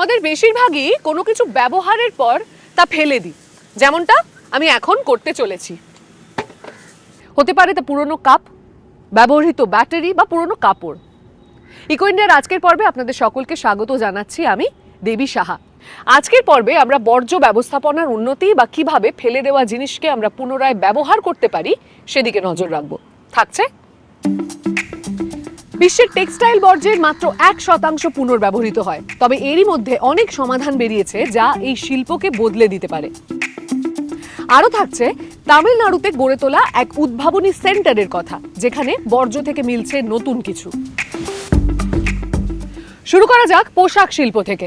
আমাদের বেশিরভাগই কোনো কিছু ব্যবহারের পর তা ফেলে দিই। যেমনটা আমি এখন করতে চলেছি। হতে পারে তা পুরনো কাপ, ব্যবহৃত ব্যাটারি বা পুরনো কাপড়। ইকো ইন্ডিয়ার আজকের পর্বে আপনাদের সকলকে স্বাগত জানাচ্ছি আমি দেবী সাহা। আজকের পর্বে আমরা বর্জ্য ব্যবস্থাপনার উন্নতি বা কীভাবে ফেলে দেওয়া জিনিসকে আমরা পুনরায় ব্যবহার করতে পারি সেদিকে নজর রাখব। থাকছে? বিশ্বের টেক্সটাইল বর্জ্যের মাত্র এক শতাংশ পুনর্ব্যবহৃত হয়। তবে এরই মধ্যে অনেক সমাধান বেরিয়েছে যা এই শিল্পকে বদলে দিতে পারে। আরও থাকছে তামিলনাড়ুতে গড়ে তোলা এক উদ্ভাবনী সেন্টারের কথা, যেখানে বর্জ্য থেকে মিলছে নতুন কিছু। শুরু করা যাক পোশাক শিল্প থেকে।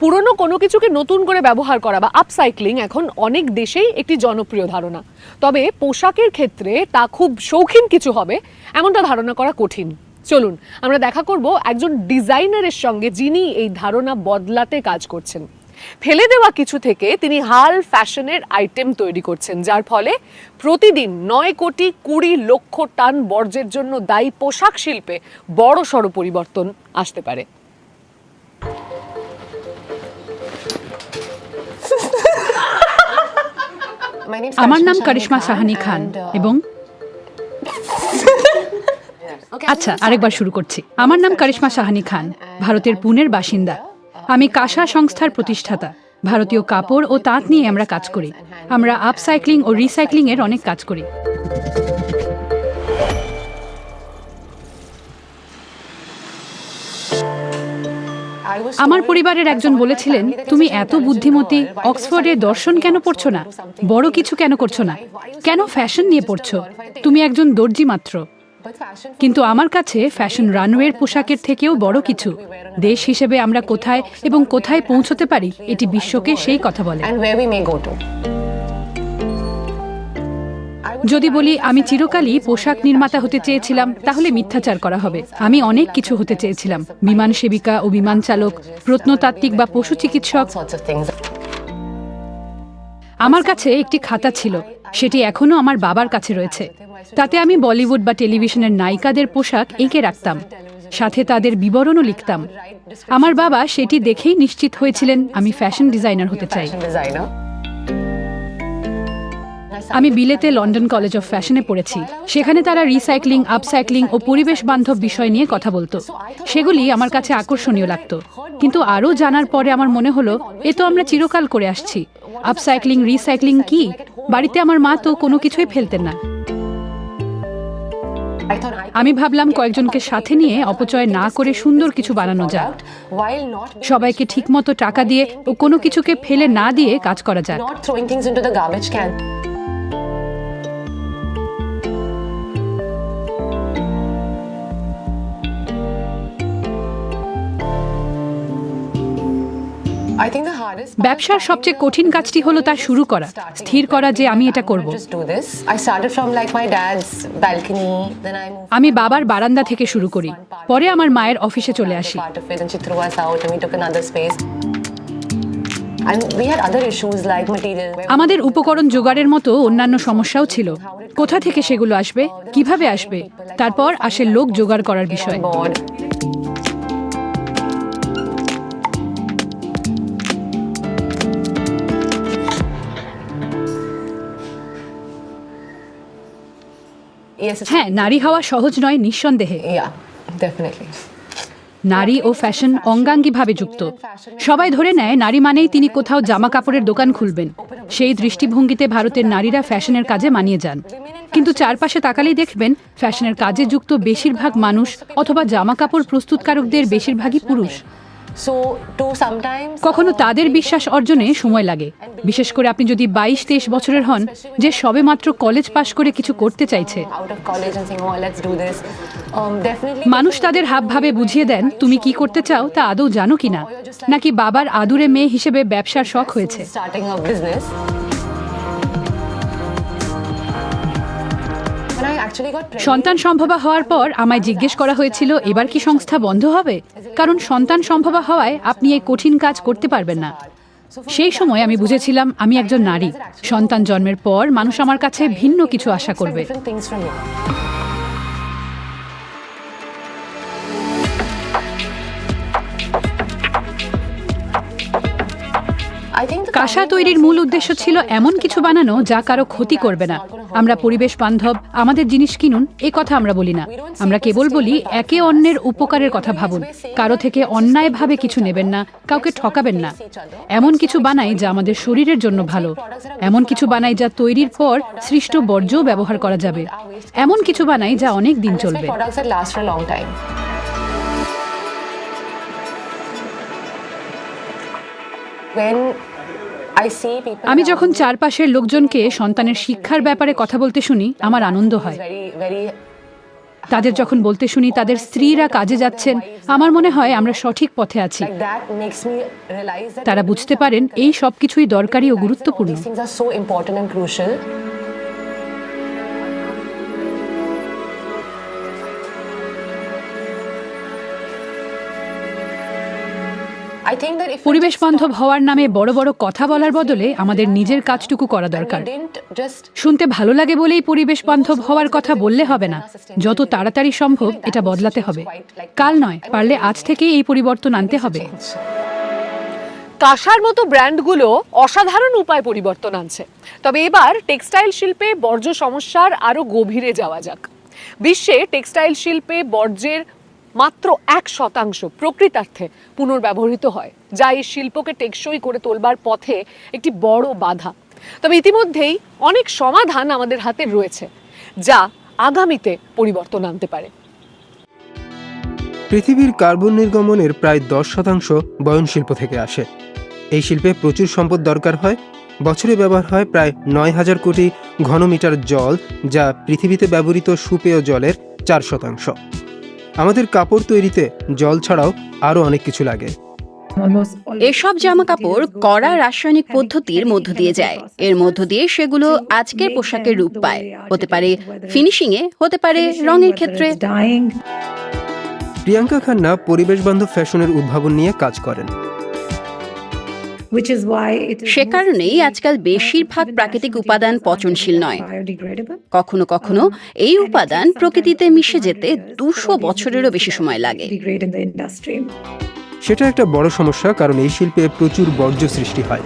পুরনো কোনো কিছুকে নতুন করে ব্যবহার করা বা আপসাইক্লিং এখন অনেক দেশেই একটি জনপ্রিয় ধারণা। তবে পোশাকের ক্ষেত্রে তা খুব শৌখিন কিছু হবে, এমনটা ধারণা করা কঠিন। চলুন আমরা দেখা করব একজন ডিজাইনারের সঙ্গে যিনি এই ধারণা বদলাতে কাজ করছেন। ফেলে দেওয়া কিছু থেকে তিনি হাল ফ্যাশনের আইটেম তৈরি করছেন যার ফলে প্রতিদিন নয় কোটি কুড়ি লক্ষ টান বর্জ্যের জন্য দায়ী পোশাক শিল্পে বড় সড় পরিবর্তন আসতে পারে। আমার নাম কারিশমা সাহানি খান এবং আচ্ছা আরেকবার শুরু করছি আমার নাম কারিশমা সাহানি খান ভারতের পুনের বাসিন্দা আমি কাশা সংস্থার প্রতিষ্ঠাতা ভারতীয় কাপড় ও তাঁত নিয়ে আমরা কাজ করি আমরা আপসাইক্লিং ও রিসাইক্লিং এর অনেক কাজ করি আমার পরিবারের একজন বলেছিলেন তুমি এত বুদ্ধিমতী অক্সফোর্ডে দর্শন কেন পড়ছো না বড় কিছু কেন করছ না কেন ফ্যাশন নিয়ে পড়ছো তুমি একজন দর্জি মাত্র কিন্তু আমার কাছে ফ্যাশন রানওয়ের পোশাকের থেকেও বড় কিছু। দেশ হিসেবে আমরা কোথায় এবং কোথায় পৌঁছতে পারি এটি বিশ্বকে সেই কথা বলে. যদি বলি আমি চিরকালই পোশাক নির্মাতা হতে চেয়েছিলাম তাহলে মিথ্যাচার করা হবে। আমি অনেক কিছু হতে চেয়েছিলাম। বিমান সেবিকা ও বিমান চালক প্রত্নতাত্ত্বিক বা পশু চিকিৎসক. আমার কাছে একটি খাতা ছিল। সেটি এখনও আমার বাবার কাছে রয়েছে। তাতে আমি বলিউড বা টেলিভিশনের নায়িকাদের পোশাক এঁকে রাখতাম। সাথে তাদের বিবরণও লিখতাম। আমার বাবা সেটি দেখেই নিশ্চিত হয়েছিলেন আমি ফ্যাশন ডিজাইনার হতে চাই. আমি বিলেতে লন্ডন কলেজ অফ ফ্যাশনে পড়েছি। সেখানে তারা রিসাইক্লিং আপসাইক্লিং ও পরিবেশ বান্ধব বিষয় নিয়ে কথা বলতো। সেগুলি আমার কাছে আকর্ষণীয় লাগতো। কিন্তু আরও জানার পরে আমার মনে হলো, এ তো আমরা চিরকাল করে আসছি। আপসাইক্লিং রিসাইক্লিং কি? বাড়িতে আমার মা তো কোনো কিছুই ফেলতেন না। আমি ভাবলাম কয়েকজনকে সাথে নিয়ে অপচয় না করে সুন্দর কিছু বানানো যাক। সবাইকে ঠিকমতো টাকা দিয়ে ও কোনো কিছুকে ফেলে না দিয়ে কাজ করা যাক। ব্যবসার সবচেয়ে কঠিন কাজটি হলো তা শুরু করা স্থির করা যে আমি এটা করব। আমি বাবার বারান্দা থেকে শুরু করি পরে আমার মায়ের অফিসে চলে আসি। আমাদের উপকরণ জোগাড়ের মতো অন্যান্য সমস্যাও ছিল। কোথা থেকে সেগুলো আসবে কীভাবে আসবে তারপর আসে লোক জোগাড় করার বিষয়। হ্যাঁ নারী হওয়া সহজ নয় নিঃসন্দেহে। নারী ও ফ্যাশন অঙ্গাঙ্গিভাবে যুক্ত। সবাই ধরে নেয় নারী মানেই তিনি কোথাও জামা কাপড়ের দোকান খুলবেন। সেই দৃষ্টিভঙ্গিতে ভারতের নারীরা ফ্যাশনের কাজে মানিয়ে যান। কিন্তু চারপাশে তাকালেই দেখবেন ফ্যাশনের কাজে যুক্ত বেশিরভাগ মানুষ অথবা জামা কাপড় প্রস্তুতকারকদের বেশিরভাগই পুরুষ। কখনো তাদের বিশ্বাস অর্জনে সময় লাগে। বিশেষ করে আপনি যদি বাইশ তেইশ বছরের হন যে সবে মাত্র কলেজ পাশ করে কিছু করতে চাইছে। and saying, oh. Um. মানুষ তাদের হাবভাবে বুঝিয়ে দেন তুমি কি করতে চাও তা আদৌ জানো কিনা? নাকি বাবার আদুরে মেয়ে হিসেবে ব্যবসার শখ হয়েছে? সন্তান সম্ভবা হওয়ার পর আমায় জিজ্ঞেস করা হয়েছিল এবার কি সংস্থা বন্ধ হবে? কারণ সন্তান সম্ভবা হওয়ায় আপনি এই কঠিন কাজ করতে পারবেন না। সেই সময় আমি বুঝেছিলাম আমি একজন নারী। সন্তান জন্মের পর মানুষ আমার কাছে ভিন্ন কিছু আশা করবে। কাঁসা তৈরির মূল উদ্দেশ্য ছিল এমন কিছু বানানো যা কারও ক্ষতি করবে না। আমরা পরিবেশ বান্ধব, আমাদের জিনিস কিনুন, এ কথা আমরা বলি না। আমরা কেবল বলি, একে অন্যের উপকারের কথা ভাবুন। কারও থেকে অন্যায়ভাবে কিছু নেবেন না, কাউকে ঠকাবেন না। এমন কিছু বানাই যা আমাদের শরীরের জন্য ভালো। এমন কিছু বানাই যা তৈরির পর সৃষ্ট বর্জ্য ব্যবহার করা যাবে। এমন কিছু বানাই যা অনেক দিন চলবে. When আমি যখন চারপাশের লোকজনকে সন্তানের শিক্ষার ব্যাপারে কথা বলতে শুনি আমার আনন্দ হয়। তাদের যখন বলতে শুনি তাদের স্ত্রীরা কাজে যাচ্ছেন আমার মনে হয় আমরা সঠিক পথে আছি। তারা বুঝতে পারেন এই সব কিছুই দরকারি ও গুরুত্বপূর্ণ। পরিবেশ বান্ধব হওয়ার নামে বড় বড় কথা বলার বদলে আমাদের নিজের কাজটুকু করা দরকার। শুনতে ভালো লাগে বলেই পরিবেশ বান্ধব হওয়ার কথা বললে হবে না। যত তাড়াতাড়ি সম্ভব এটা বদলাতে হবে। কাল নয় পারলে আজ থেকেই এই পরিবর্তন আনতে হবে। কাঁসার মতো ব্র্যান্ডগুলো অসাধারণ উপায় পরিবর্তন আনছে। তবে এবার টেক্সটাইল শিল্পে বর্জ্য সমস্যার আরও গভীরে যাওয়া যাক। বিশ্বে টেক্সটাইল শিল্পে বর্জ্যের মাত্র এক শতাংশ প্রকৃতার্থে পুনর্ব্যবহৃত হয়, যা এই শিল্পকে টেকসই করে তোলবার পথে একটি বড় বাধা। তবে ইতিমধ্যেই অনেক সমাধান আমাদের হাতে রয়েছে, যা আগামীতে পরিবর্তন আনতে পারে। পৃথিবীর কার্বন নির্গমনের প্রায় দশ শতাংশ বয়ন শিল্প থেকে আসে। এই শিল্পে প্রচুর সম্পদ দরকার হয়। বছরে ব্যবহার হয় প্রায় নয় হাজার কোটি ঘনমিটার জল, যা পৃথিবীতে ব্যবহৃত সুপেয় জলের চার শতাংশ। আমাদের কাপড় তৈরিতে জল ছাড়াও আরও অনেক কিছু লাগে। এসব জামা কাপড় কড়া রাসায়নিক পদ্ধতির মধ্য দিয়ে যায়। এর মধ্য দিয়ে সেগুলো আজকের পোশাকের রূপ পায়। হতে পারে ফিনিশিং এ হতে পারে রঙের ক্ষেত্রে। প্রিয়াঙ্কা খান্না পরিবেশ বান্ধব ফ্যাশনের উদ্ভাবন নিয়ে কাজ করেন। সে কারণেই আজকাল বেশিরভাগ প্রাকৃতিক উপাদান পচনশীল নয়। কখনো কখনো এই উপাদান প্রকৃতিতে মিশে যেতে দুশো বছরেরও বেশি সময় লাগে। সেটা একটা বড় সমস্যা কারণ এই শিল্পে প্রচুর বর্জ্য সৃষ্টি হয়।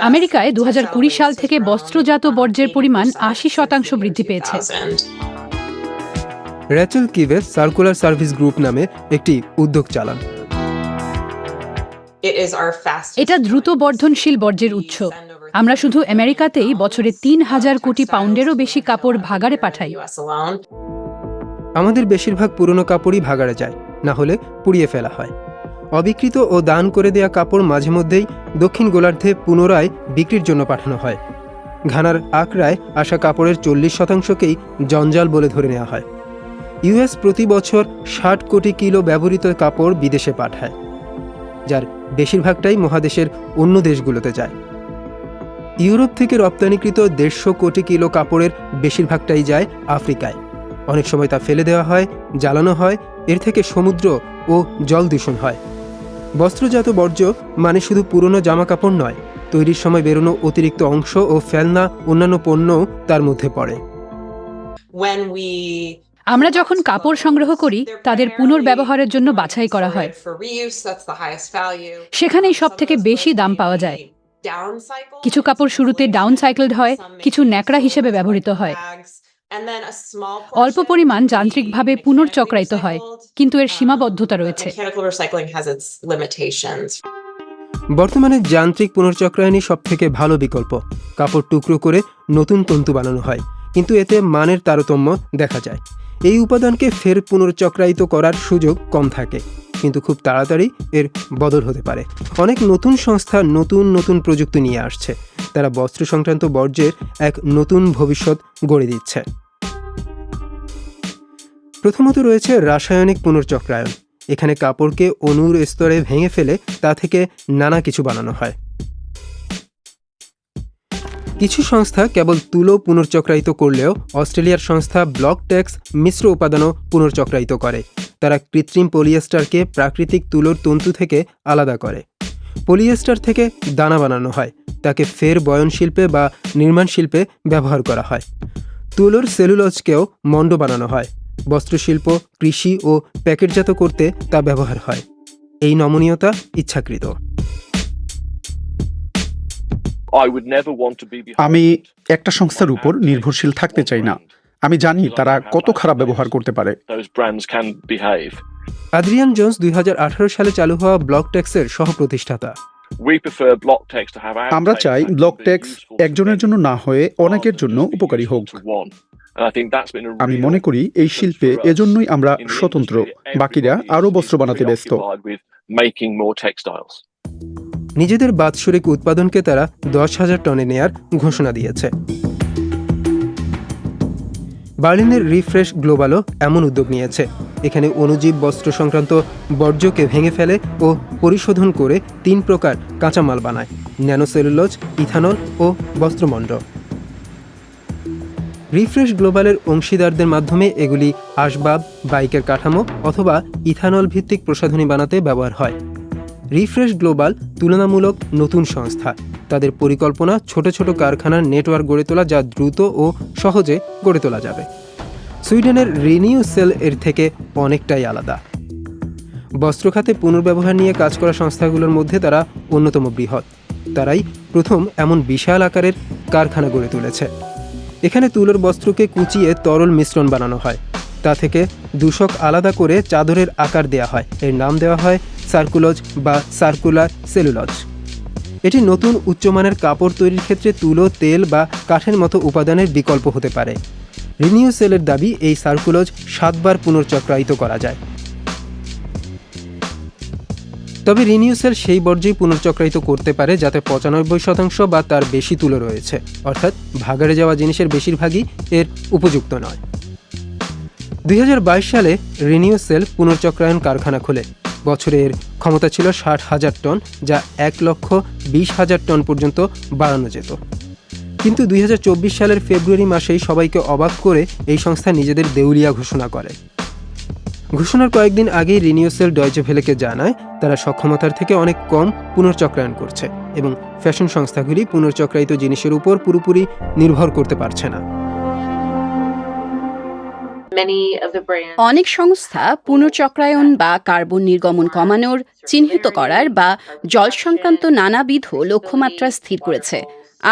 আমেরিকায় দু হাজার কুড়ি সাল থেকে বস্ত্রজাত বর্জ্যের পরিমাণ আশি শতাংশ বৃদ্ধি পেয়েছে। র্যাচেল কিভে সার্কুলার সার্ভিস গ্রুপ নামে একটি উদ্যোগ চালান এটা দ্রুত বর্ধনশীল বর্জ্যের উৎস। আমরা শুধু আমেরিকাতেই বছরে তিন হাজার কোটি পাউন্ডেরও বেশি কাপড় ভাগাড়ে পাঠাই। আমাদের বেশিরভাগ পুরনো কাপড়ই ভাগাড়ে যায় না হলে পুড়িয়ে ফেলা হয়। অবিকৃত ও দান করে দেয়া কাপড় মাঝে মধ্যেই দক্ষিণ গোলার্ধে পুনরায় বিক্রির জন্য পাঠানো হয়। ঘানার আকরায় আসা কাপড়ের চল্লিশ শতাংশকেই জঞ্জাল বলে ধরে নেওয়া হয়। ইউএস প্রতি বছর ষাট কোটি কিলো ব্যবহৃত কাপড় বিদেশে পাঠায় যার বেশিরভাগটাই মহাদেশের অন্য দেশগুলোতে যায়। ইউরোপ থেকে রপ্তানিকৃত দেড়শো কোটি কিলো কাপড়ের বেশিরভাগটাই যায় আফ্রিকায়। অনেক সময় তা ফেলে দেওয়া হয়, জ্বালানো হয়, এর থেকে সমুদ্র ও জল দূষণ হয়। বস্ত্রজাত বর্জ্য মানে শুধু পুরনো জামা কাপড় নয়, তৈরির সময় বেরোনো অতিরিক্ত অংশ ও ফেলনা অন্যান্য পণ্যও তার মধ্যে পড়ে। আমরা যখন কাপড় সংগ্রহ করি, তাদের পুনর্ব্যবহারের জন্য বাছাই করা হয়। সেখানেই সব থেকে বেশি দাম পাওয়া যায়। কিছু কাপড় শুরুতে ডাউন সাইকেলড হয়, কিছু ন্যাকড়া হিসেবে ব্যবহৃত হয়। অল্প পরিমাণ যান্ত্রিকভাবে পুনর্চক্রায়িত হয়, কিন্তু এর সীমাবদ্ধতা রয়েছে। বর্তমানে যান্ত্রিক পুনর্চক্রায়নই সব থেকে ভালো বিকল্প। কাপড় টুকরো করে নতুন তন্তু বানানো হয়, কিন্তু এতে মানের তারতম্য দেখা যায়। এই উপাদানকে ফের পুনর্চক্রায়িত করার সুযোগ কম থাকে, কিন্তু খুব তাড়াতাড়ি এর বদল হতে পারে। অনেক নতুন সংস্থা নতুন নতুন প্রযুক্তি নিয়ে আসছে। তারা বস্ত্র সংক্রান্ত বর্জ্যের এক নতুন ভবিষ্যৎ গড়ে দিচ্ছে। প্রথমত রয়েছে রাসায়নিক পুনর্চক্রায়ন। এখানে কাপড়কে অণুর স্তরে ভেঙে ফেলে তা থেকে নানা কিছু বানানো হয়। কিছু সংস্থা কেবল তুলো পুনর্চক্রায়িত করলেও অস্ট্রেলিয়ার সংস্থা ব্লক ট্যাক্স মিশ্র উপাদানও পুনর্চক্রায়িত করে। তারা কৃত্রিম পলিয়েস্টারকে প্রাকৃতিক তুলোর তন্তু থেকে আলাদা করে। পলিয়েস্টার থেকে দানা বানানো হয়, তাকে ফের বয়ন শিল্পে বা নির্মাণ শিল্পে ব্যবহার করা হয়। তুলোর সেলুলজকেও মণ্ড বানানো হয়। বস্ত্রশিল্প, কৃষি ও প্যাকেটজাত করতে তা ব্যবহার হয়। এই নমনীয়তা ইচ্ছাকৃত। আমি একটা সংস্থার উপর নির্ভরশীল থাকতে চাই না। আমি জানি তারা কত খারাপ ব্যবহার করতে পারে। আদ্রিয়ান জোন্স দুই সালে চালু হওয়া ব্লক ট্যাক্সের সহ প্রতিষ্ঠাতা আমরা চাই ব্লক ট্যাক্স একজনের জন্য না হয়ে অনেকের জন্য উপকারী হোক। আমি মনে করি এই শিল্পে এজন্যই আমরা স্বতন্ত্র। বাকিরা আরও বস্ত্র বানাতে ব্যস্ত। making more textiles. নিজেদের বাৎসরিক উৎপাদনকে তারা দশ হাজার টনে নেয়ার ঘোষণা দিয়েছে। বার্লিনের রিফ্রেশ গ্লোবালও এমন উদ্যোগ নিয়েছে। এখানে অণুজীব বস্ত্র সংক্রান্ত বর্জ্যকে ভেঙে ফেলে ও পরিশোধন করে তিন প্রকার কাঁচামাল বানায়, ন্যানোসেলুলোজ, ইথানল ও বস্ত্রমণ্ড রিফ্রেশ গ্লোবালের অংশীদারদের মাধ্যমে এগুলি আসবাব, বাইকের কাঠামো অথবা ইথানল ভিত্তিক প্রসাধনী বানাতে ব্যবহার হয়। রিফ্রেশ গ্লোবাল তুলনামূলক নতুন সংস্থা। তাদের পরিকল্পনা ছোট ছোট কারখানার নেটওয়ার্ক গড়ে তোলা যা দ্রুত ও সহজে গড়ে তোলা যাবে। সুইডেনের রিনিউ সেল এর থেকে অনেকটাই আলাদা। বস্ত্র খাতে পুনর্ব্যবহার নিয়ে কাজ করা সংস্থাগুলোর মধ্যে তারা অন্যতম বৃহৎ। তারাই প্রথম এমন বিশাল আকারের কারখানা গড়ে তুলেছে। এখানে তুলোর বস্ত্রকে কুচিয়ে তরল মিশ্রণ বানানো হয়। তা থেকে দূষক আলাদা করে চাদরের আকার দেওয়া হয়। এর নাম দেওয়া হয় সার্কুলজ বা সার্কুলার সেলুলজ। এটি নতুন উচ্চমানের কাপড় তৈরির ক্ষেত্রে তুলো, তেল বা কাঠের মতো উপাদানের বিকল্প হতে পারে। রিনিউ সেলের দাবি, এই সার্কুলজ সাতবার পুনর্চক্রায়িত করা যায়। তবে রিনিউসেল সেই বর্জ্যই পুনর্চক্রায়িত করতে পারে, যাতে পঁচানব্বই শতাংশ বা তার বেশি তুলো রয়েছে। অর্থাৎ ভাগাড়ে যাওয়া জিনিসের বেশিরভাগই এর উপযুক্ত নয়। দুই সালে রিনিউসেল পুনর্চক্রায়ন কারখানা খোলে। বছরে এর ক্ষমতা ছিল ষাট হাজার টন, যা এক লক্ষ বিশ হাজার টন পর্যন্ত বাড়ানো যেত। কিন্তু দুই হাজার চব্বিশ সালের ফেব্রুয়ারি মাসেই সবাইকে অবাক করে এই সংস্থা নিজেদের দেউলিয়া ঘোষণা করে। ঘোষণার কয়েকদিন আগেই রিনিউসেল ডয়চে ভেলেকে জানায়, তারা সক্ষমতার থেকে অনেক কম পুনর্চক্রায়ণ করছে এবং ফ্যাশন সংস্থাগুলি পুনর্চক্রায়িত জিনিসের উপর পুরোপুরি নির্ভর করতে পারছে না। অনেক সংস্থা পুনর্চক্রায়ন বা কার্বন নির্গমন কমানোর চিহ্নিত করার বা জল সংক্রান্ত নানাবিধ লক্ষ্যমাত্রা স্থির করেছে।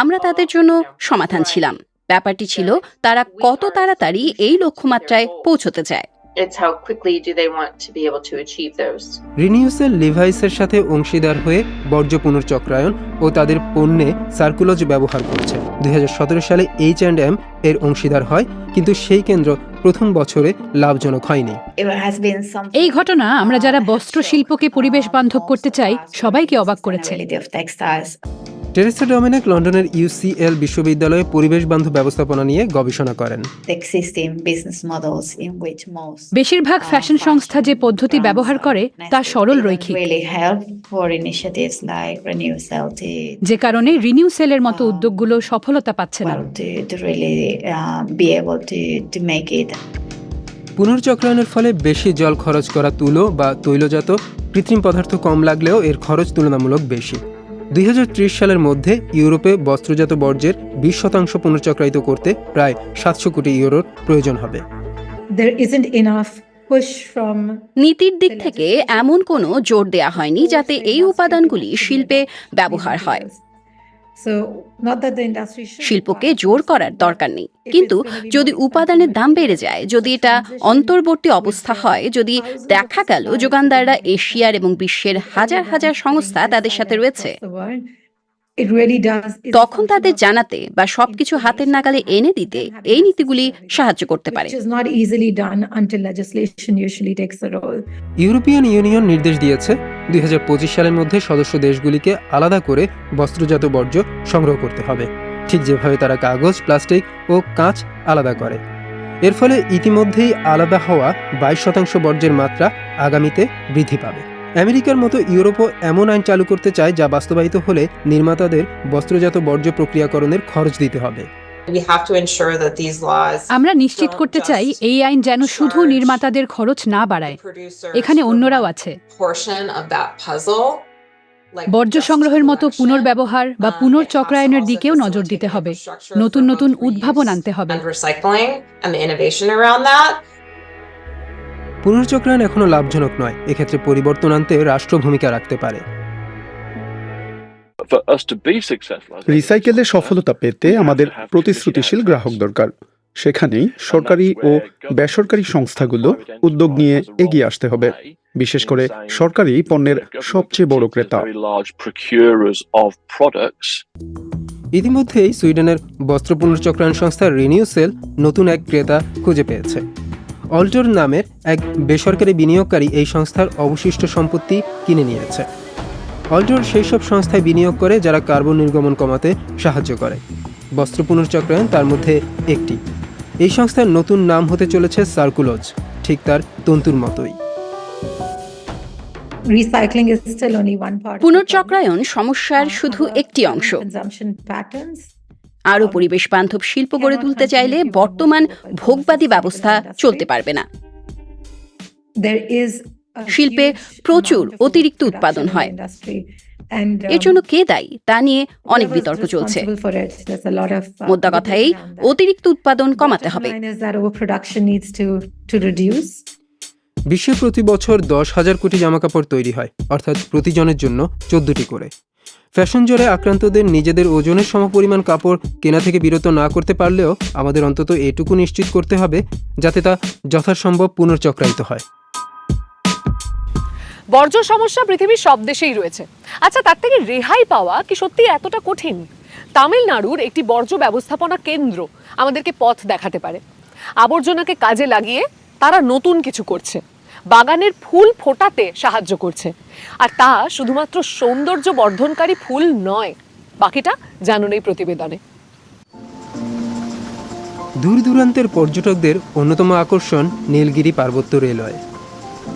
আমরা তাদের জন্য সমাধান ছিলাম। ব্যাপারটি ছিল তারা কত তাড়াতাড়ি এই লক্ষ্যমাত্রায় পৌঁছতে চায়। It's how quickly do they want to be able to achieve those. রিনিউসেল লিভাইসের সাথে অংশীদার হয়ে বর্জ্য পুনর্চক্রায়ন ও তাদের পণ্যে সার্কুলজ ব্যবহার করছে। দুই হাজার সতেরো সালে এইচ অ্যান্ড এম এর অংশীদার হয় কিন্তু সেই কেন্দ্র প্রথম বছরে লাভজনক হয়নি। এই ঘটনা আমরা যারা বস্ত্র শিল্পকে পরিবেশ বান্ধব করতে চাই সবাইকে অবাক করেছে। টেরেসা ডমিনিক লন্ডনের ইউসিএল বিশ্ববিদ্যালয়ে পরিবেশ বান্ধব ব্যবস্থাপনা নিয়ে গবেষণা করেন। বেশিরভাগ ফ্যাশন সংস্থা যে পদ্ধতি ব্যবহার করে তা সরল রৈখিক। যে কারণে রিনিউ সেলের মতো উদ্যোগগুলো সফলতা পাচ্ছে না। পুনর্চক্রায়নের ফলে বেশি জল খরচ করা তুলো বা তৈলজাত কৃত্রিম পদার্থ কম লাগলেও এর খরচ তুলনামূলক বেশি। দুই হাজার ত্রিশ সালের মধ্যে ইউরোপে বস্ত্রজাত বর্জ্যের বিশ শতাংশ পুনর্চক্রায়িত করতে প্রায় সাতশো কোটি ইউরোর প্রয়োজন হবে। There isn't enough নীতির দিক থেকে এমন কোনো জোর দেয়া হয়নি যাতে এই উপাদানগুলি শিল্পে ব্যবহার হয়। শিল্পকে জোর করার দরকার নেই। কিন্তু যদি উপাদানের দাম বেড়ে যায় যদি এটা অন্তর্বর্তী অবস্থা হয় যদি দেখা গেল যোগানদাররা এশিয়ার এবং বিশ্বের হাজার হাজার সংস্থা তাদের সাথে রয়েছে। তখন তাদের জানাতে বা সবকিছু হাতের নাগালে এনে দিতে এই নীতিগুলি সাহায্য করতে পারে। ইউরোপিয়ান ইউনিয়ন নির্দেশ দিয়েছে দুই হাজার পঁচিশ সালের মধ্যে সদস্য দেশগুলিকে আলাদা করে বস্ত্রজাত বর্জ্য সংগ্রহ করতে হবে। ঠিক যেভাবে তারা কাগজ প্লাস্টিক ও কাঁচ আলাদা করে। এর ফলে ইতিমধ্যেই আলাদা হওয়া বাইশ শতাংশ বর্জ্যের মাত্রা আগামীতে বৃদ্ধি পাবে। আমেরিকার মতো ইউরোপও এমন আইন চালু করতে চায় যা বাস্তবায়িত হলে নির্মাতাদের বস্ত্রজাত বর্জ্য প্রক্রিয়াকরণের খরচ দিতে হবে। আমরা নিশ্চিত করতে চাই এই আইন যেন শুধু নির্মাতাদের খরচ না বাড়ায়। এখানে অন্যরাও আছে। বর্জ্য সংগ্রহের মতো পুনর্ব্যবহার বা um, পুনর্চক্রায়নের দিকেও নজর দিতে হবে। নতুন নতুন উদ্ভাবন আনতে হবে। পুনর্চক্রায়ন এখনও লাভজনক নয়। এক্ষেত্রে পরিবর্তন আনতে রাষ্ট্র ভূমিকা রাখতে পারে। রিসাইকেলে সফলতা পেতে আমাদের প্রতিশ্রুতিশীল গ্রাহক দরকার। সেখানেই সরকারি ও বেসরকারি সংস্থাগুলো উদ্যোগ নিয়ে এগিয়ে আসতে হবে। বিশেষ করে সরকারি পণ্যের সবচেয়ে বড় ক্রেতা। ইতিমধ্যেই সুইডেনের বস্ত্র পুনর্চক্রায়ণ সংস্থা রিনিউ সেল নতুন এক ক্রেতা খুঁজে পেয়েছে। অল্টোর নামের এক বেসরকারি বিনিয়োগকারী এই সংস্থার অবশিষ্ট সম্পত্তি কিনে নিয়েছে। অল্টোর সেই সব সংস্থায় বিনিয়োগ করে যারা কার্বন নির্গমন কমাতে সাহায্য করে। বস্ত্র পুনর্চক্রায়ণ তার মধ্যে একটি। এই সংস্থার নতুন নাম হতে চলেছে সার্কুলোজ ঠিক তার তন্তুর মতোই। পুনর্চক্রায়ন সমস্যার শুধু একটি অংশ. আরও পরিবেশ বান্ধব শিল্প গড়ে তুলতে চাইলে বর্তমান ভোগবাদী ব্যবস্থা চলতে পারবে না। শিল্পে প্রচুর অতিরিক্ত উৎপাদন হয়। And, এর জন্য কে দায়ী? তা নিয়ে অনেক বিতর্ক চলছে। uh, মোদ্দা কথা এই অতিরিক্ত উৎপাদন কমাতে হবে। বিশ্বে প্রতি বছর দশ হাজার কোটি জামাকাপড় তৈরি হয় অর্থাৎ প্রতিজনের জন্য চোদ্দটি করে। ফ্যাশন জ্বরে আক্রান্তদের নিজেদের ওজনের সমপরিমাণ কাপড় কেনা থেকে বিরত না করতে পারলেও আমাদের অন্তত এটুকু নিশ্চিত করতে হবে যাতে তা যথাসম্ভব পুনর্চক্রায়িত হয়। বর্জ্য সমস্যা পৃথিবীর সব দেশেই রয়েছে। আচ্ছা তার থেকে রেহাই পাওয়া কি সত্যি এতটা কঠিন? তামিলনাড়ুর একটি বর্জ্য ব্যবস্থাপনা কেন্দ্র আমাদেরকে পথ দেখাতে পারে। আবর্জনাকে কাজে লাগিয়ে তারা নতুন কিছু করছে। বাগানের ফুল ফোটাতে সাহায্য করছে। আর তা শুধুমাত্র সৌন্দর্য বর্ধনকারী ফুল নয়, বাকিটা জানুন এই প্রতিবেদনে। দূর দূরান্তের পর্যটকদের অন্যতম আকর্ষণ নীলগিরি পার্বত্য রেলওয়ে।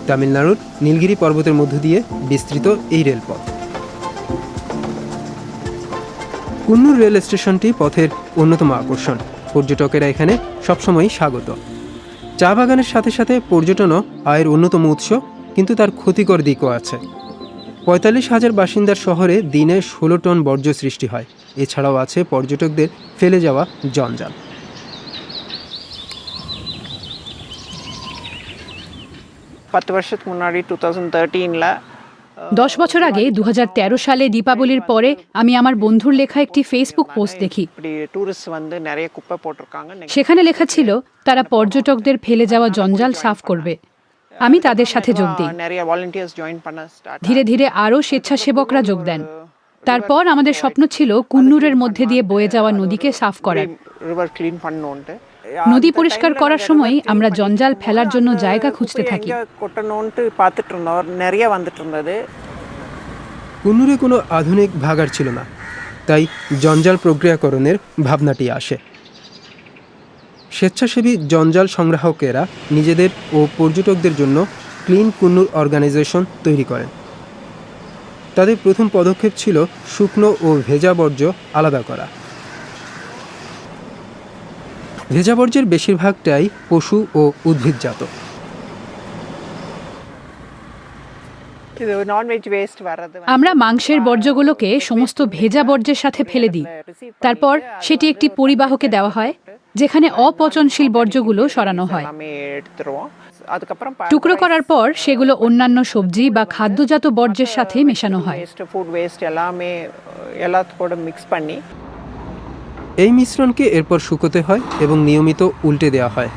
তামিলনাড়ুর নীলগিরি পর্বতের মধ্য দিয়ে বিস্তৃত এই রেলপথ। কুন্নুর রেল স্টেশনটি পথের অন্যতম আকর্ষণ। পর্যটকেরা এখানে সবসময়ই স্বাগত। চা বাগানের সাথে সাথে পর্যটনও আয়ের অন্যতম উৎস কিন্তু তার ক্ষতিকর দিকও আছে পঁয়তাল্লিশ হাজার বাসিন্দার শহরে দিনে ষোলো টন বর্জ্য সৃষ্টি হয় এছাড়াও আছে পর্যটকদের ফেলে যাওয়া জঞ্জাল பத்து வருஷத்துக்கு முன்னாடி டூ தௌசண்ட் தேர்ட்டீனில் দশ বছর আগে দুহাজার তেরো সালে দীপাবলির পরে আমি আমার বন্ধুর লেখা একটি ফেসবুক পোস্ট দেখি। সেখানে লেখা ছিল, তারা পর্যটকদের ফেলে যাওয়া জঞ্জাল সাফ করবে। আমি তাদের সাথে যোগ দিই। ধীরে ধীরে আরও স্বেচ্ছাসেবকরা যোগ দেন। তারপর আমাদের স্বপ্ন ছিল কুন্নুরের মধ্যে দিয়ে বয়ে যাওয়া নদীকে সাফ করার। নদী পরিষ্কার করার সময় আমরা জঞ্জাল ফেলার জন্য জায়গা খুঁজতে থাকি। কুনুরে কোনো আধুনিক ভাগার ছিল না তাই জঞ্জাল প্রক্রিয়াকরণের ভাবনাটি আসে। স্বেচ্ছাসেবী জঞ্জাল সংগ্রাহকেরা নিজেদের ও পর্যটকদের জন্য ক্লিন কুন্নুর অর্গানাইজেশন তৈরি করেন। তাদের প্রথম পদক্ষেপ ছিল শুকনো ও ভেজা বর্জ্য আলাদা করা। ভেজা বর্জ্যের বেশিরভাগটাই পশু ও উদ্ভিদজাত। আমরা মাংসের বর্জ্যগুলোকে সমস্ত ভেজা বর্জ্যের সাথে ফেলে দিই। তারপর সেটি একটি পরিবাহকে দেওয়া হয়, যেখানে অপচনশীল বর্জ্যগুলো সরানো হয়। টুকরো করার পর সেগুলো অন্যান্য সবজি বা খাদ্যজাত বর্জ্যের সাথে মেশানো হয়। এই মিশ্রণকে এরপর শুকোতে হয় এবং নিয়মিত উল্টে দেওয়া হয়।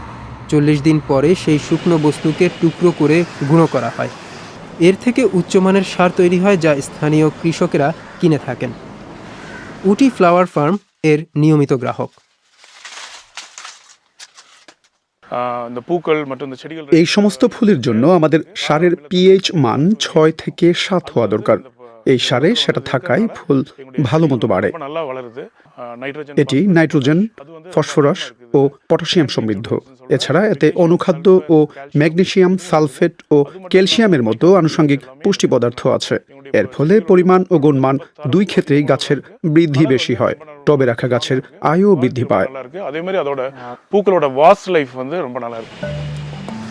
চল্লিশ দিন পরে সেই শুকনো বস্তুকে টুকরো করে গুঁড়ো করা হয়। এর থেকে উচ্চমানের সার তৈরি হয় যা স্থানীয় কৃষকেরা কিনে থাকেন। উটি ফ্লাওয়ার ফার্ম এর নিয়মিত গ্রাহক। এই সমস্ত ফুলের জন্য আমাদের সারের পিএইচ মান ছয় থেকে সাত হওয়া দরকার। এই সারে সেটা থাকায় ফুল ভালো মতো বাড়ে। এটি নাইট্রোজেন, ফসফরাস ও পটাশিয়াম সমৃদ্ধ। এছাড়া এতে অনুখাদ্য ও ম্যাগনেশিয়াম, সালফেট ও ক্যালসিয়ামের মতো আনুষঙ্গিক পুষ্টি পদার্থ আছে। এর ফলে পরিমাণ ও গুণমান দুই ক্ষেত্রেই গাছের বৃদ্ধি বেশি হয়। টবে রাখা গাছের আয়ও বৃদ্ধি পায়।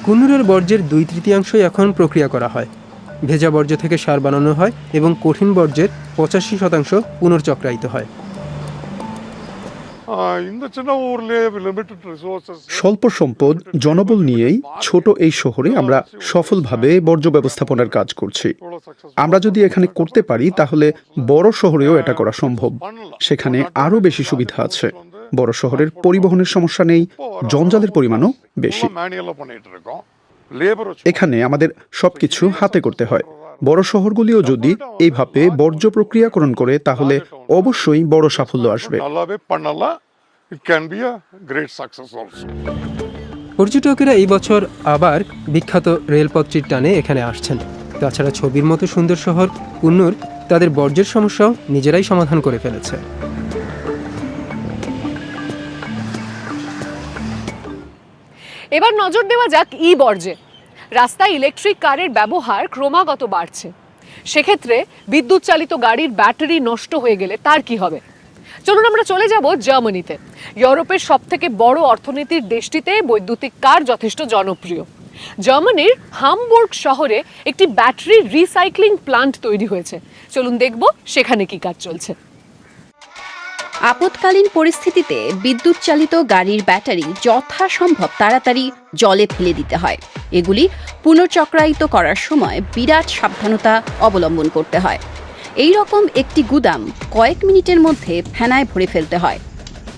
কুনুরের বর্জ্যের দুই তৃতীয়াংশই এখন প্রক্রিয়া করা হয়। ভেজা বর্জ্য থেকে সার বানানো হয় এবং কঠিন বর্জ্যের পঁচাশি শতাংশ পুনর্চক্রায়িত হয়। স্বল্প সম্পদ জনবল নিয়েই ছোট এই শহরে আমরা সফলভাবে বর্জ্য ব্যবস্থাপনার কাজ করছি। আমরা যদি এখানে করতে পারি তাহলে বড় শহরেও এটা করা সম্ভব। সেখানে আরও বেশি সুবিধা আছে। বড় শহরের পরিবহনের সমস্যা নেই জঞ্জালের পরিমাণও বেশি। এখানে আমাদের সবকিছু হাতে করতে হয়। বড় শহরগুলিও যদি এইভাবে বর্জ্য প্রক্রিয়াকরণ করে তাহলে অবশ্যই বড় সাফল্য আসবে। পর্যটকেরা এই বছর আবার বিখ্যাত রেলপথটির টানে এখানে আসছেন। তাছাড়া ছবির মতো সুন্দর শহর কুন্নুর তাদের বর্জ্যের সমস্যাও নিজেরাই সমাধান করে ফেলেছে। এবার নজর দেওয়া যাক ই বর্জ্যে। রাস্তায় ইলেকট্রিক কারের ব্যবহার ক্রমাগত বাড়ছে। সেক্ষেত্রে বিদ্যুৎ চালিত গাড়ির ব্যাটারি নষ্ট হয়ে গেলে তার কি হবে? চলুন আমরা চলে যাব জার্মানিতে। ইউরোপের সব থেকে বড় অর্থনীতির দেশটিতে বৈদ্যুতিক কার যথেষ্ট জনপ্রিয়। জার্মানির হামবুর্গ শহরে একটি ব্যাটারি রিসাইক্লিং প্লান্ট তৈরি হয়েছে। চলুন দেখব সেখানে কি কাজ চলছে। আপৎকালীন পরিস্থিতিতে বিদ্যুৎ চালিত গাড়ির ব্যাটারি যথাসম্ভব তাড়াতাড়ি জলে ফেলে দিতে হয়। এগুলি পুনর্চক্রায়িত করার সময় বিরাট সাবধানতা অবলম্বন করতে হয়। এই রকম একটি গুদাম কয়েক মিনিটের মধ্যে ফেনায় ভরে ফেলতে হয়।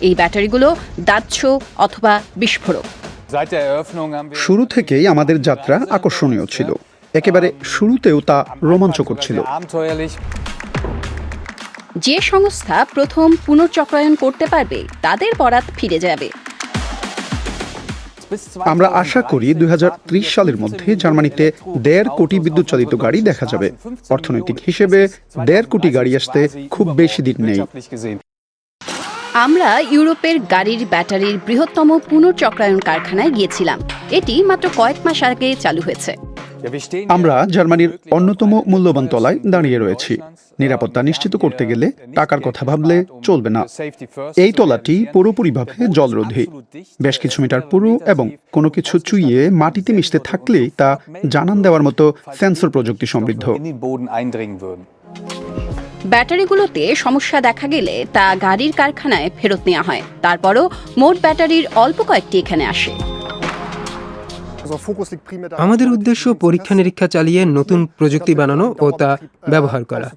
এই ব্যাটারিগুলো দাহ্য অথবা বিস্ফোরক। শুরু থেকেই আমাদের যাত্রা আকর্ষণীয় ছিল। একেবারে শুরুতেও তা রোমাঞ্চকর ছিল। যে সংস্থা প্রথম পুনর্চক্রায়ন করতে পারবে তাদের বরাত ফিরে যাবে। আমরা আশা করি দুই হাজার ত্রিশ সালের মধ্যে জার্মানিতে দেড় কোটি বিদ্যুৎ চালিত গাড়ি দেখা যাবে। অর্থনৈতিক হিসেবে দেড় কোটি গাড়ি আসতে খুব বেশি দিন নেই। আমরা ইউরোপের গাড়ির ব্যাটারির বৃহত্তম পুনর্চক্রায়ন কারখানায় গিয়েছিলাম। এটি মাত্র কয়েক মাস আগে চালু হয়েছে। আমরা জার্মানির অন্যতম মূল্যবান তলায় দাঁড়িয়ে রয়েছি। নিরাপত্তা নিশ্চিত করতে গেলে টাকার কথা ভাবলে চলবে না। এই তলাটি পুরোপুরিভাবে জলরোধী। বেশ কিছু মিটার পুরু এবং কোনো কিছু চুইয়ে মাটিতে মিশতে থাকলেই তা জানান দেওয়ার মতো সেন্সর প্রযুক্তি সমৃদ্ধ। ব্যাটারিগুলোতে সমস্যা দেখা গেলে তা গাড়ির কারখানায় ফেরত নেওয়া হয়। তারপরও মোট ব্যাটারির অল্প কয়েকটি এখানে আসে। আমাদের উদ্দেশ্য পরীক্ষা নিরীক্ষা চালিয়ে নতুন প্রযুক্তি বানানো ও তা ব্যবহার করা।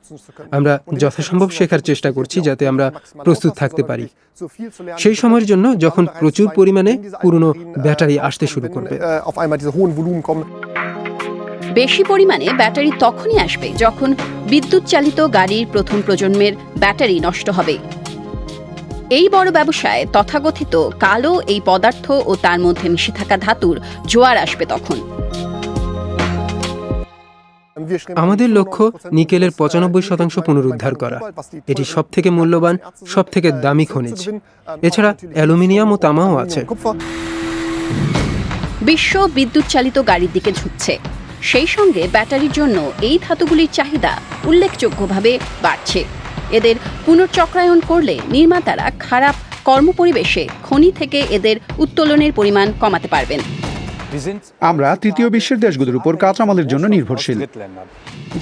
আমরা যথাসম্ভব শেখার চেষ্টা করছি যাতে আমরা প্রস্তুত থাকতে পারি। সেই সময়ের জন্য যখন প্রচুর পরিমাণে পুরনো ব্যাটারি আসতে শুরু করবে। বেশি পরিমাণে ব্যাটারি তখনই আসবে যখন বিদ্যুৎ চালিত গাড়ির প্রথম প্রজন্মের ব্যাটারি নষ্ট হবে। এই বড় ব্যবসায় তথাকথিত কালো এই পদার্থ ও তার মধ্যে মিশে থাকা ধাতুর জোয়ার আসবে তখন। আমাদের লক্ষ্য নিকেলের পঁচানব্বই শতাংশ পুনরুদ্ধার করা। এটি সব থেকে মূল্যবান সব থেকে দামি খনিজ। এছাড়া অ্যালুমিনিয়াম ও তামাও আছে। বিশ্ব বিদ্যুৎ চালিত গাড়ির দিকে ঝুঁকছে। সেই সঙ্গে ব্যাটারির জন্য এই ধাতুগুলির চাহিদা উল্লেখযোগ্যভাবে বাড়ছে। এদের পুনর্চক্রায়ন করলে নির্মাতারা খারাপ কর্মপরিবেশে খনি থেকে এদের উত্তোলনের পরিমাণ কমাতে পারবেন। আমরা তৃতীয় বিশ্বের দেশগুলোর উপর কাঁচামালের জন্য নির্ভরশীল।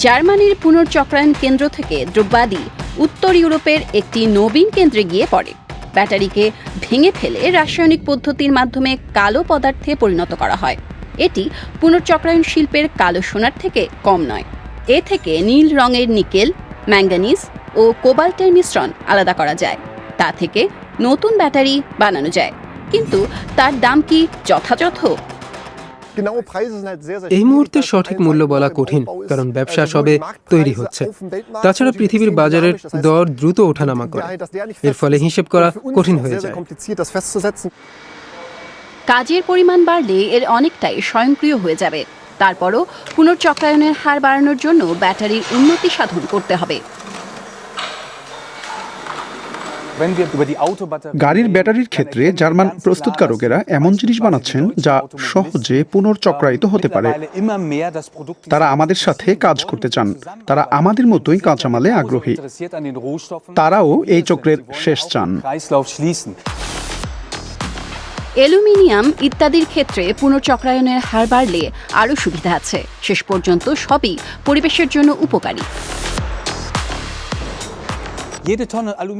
জার্মানির পুনর্চক্রায়ন কেন্দ্র থেকে দ্রব্যাদি উত্তর ইউরোপের একটি নবীন কেন্দ্রে গিয়ে পড়ে। ব্যাটারিকে ভেঙে ফেলে রাসায়নিক পদ্ধতির মাধ্যমে কালো পদার্থে পরিণত করা হয়। এটি পুনর্চক্রায়ন শিল্পের কালো সোনার থেকে কম নয়। এ থেকে নীল রঙের নিকেল ম্যাঙ্গানিজ ও কোবাল্টের মিশ্রণ আলাদা করা যায়। তা থেকে নতুন ব্যাটারি বানানো যায়। কিন্তু তার দাম কি যথাযথ? এই মুহূর্তে সঠিক মূল্য বলা কঠিন কারণ ব্যবসা সবে তৈরি হচ্ছে। তাছাড়া পৃথিবীর বাজারের দর দ্রুত ওঠানামা করে। এর ফলে হিসেব করা কঠিন হয়ে যায়। কাজের পরিমাণ বাড়লে এর অনেকটাই স্বয়ংক্রিয় হয়ে যাবে। তারপরও পুনর্চক্রায়নের হার বাড়ানোর জন্য ব্যাটারির উন্নতি সাধন করতে হবে। গাড়ির ব্যাটারির ক্ষেত্রে জার্মান প্রস্তুতকারকেরা এমন জিনিস বানাচ্ছেন যা সহজে পুনর্চক্রায়িত হতে পারে। তারা আমাদের সাথে কাজ করতে চান। তারা আমাদের মতোই কাঁচামালে আগ্রহী। তারাও এই চক্রের শেষ চান। অ্যালুমিনিয়াম ইত্যাদির ক্ষেত্রে পুনর্চক্রায়নের হার বাড়লে আরও সুবিধা আছে। শেষ পর্যন্ত সবই পরিবেশের জন্য উপকারী।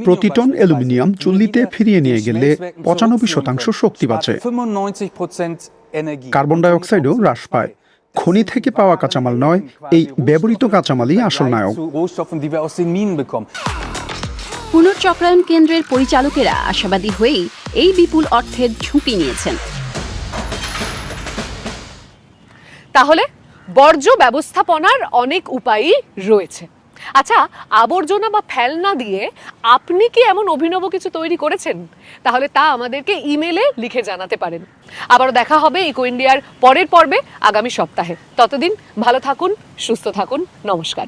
প্রতি টন অ্যালুমিনিয়াম চুল্লিতে ফিরিয়ে নিয়ে গেলে পঁচানব্বই শতাংশ শক্তি বাঁচে। কার্বন ডাই অক্সাইডও হ্রাস পায়। খনি থেকে পাওয়া কাঁচামাল নয় এই ব্যবহৃত কাঁচামালই আসল নায়ক। পুনর্চক্রায়ণ কেন্দ্রের পরিচালকেরা আশাবাদী হয়েই এই বিপুল অর্থের ঝুঁকি নিয়েছেন। তাহলে বর্জ্য ব্যবস্থাপনার অনেক উপায়ই রয়েছে। আচ্ছা আবর্জনা বা ফেলনা দিয়ে আপনি কি এমন অভিনব কিছু তৈরি করেছেন? তাহলে তা আমাদেরকে ইমেলে লিখে জানাতে পারেন। আবারও দেখা হবে ইকো ইন্ডিয়ার পরের পর্বে আগামী সপ্তাহে। ততদিন ভালো থাকুন, সুস্থ থাকুন। নমস্কার।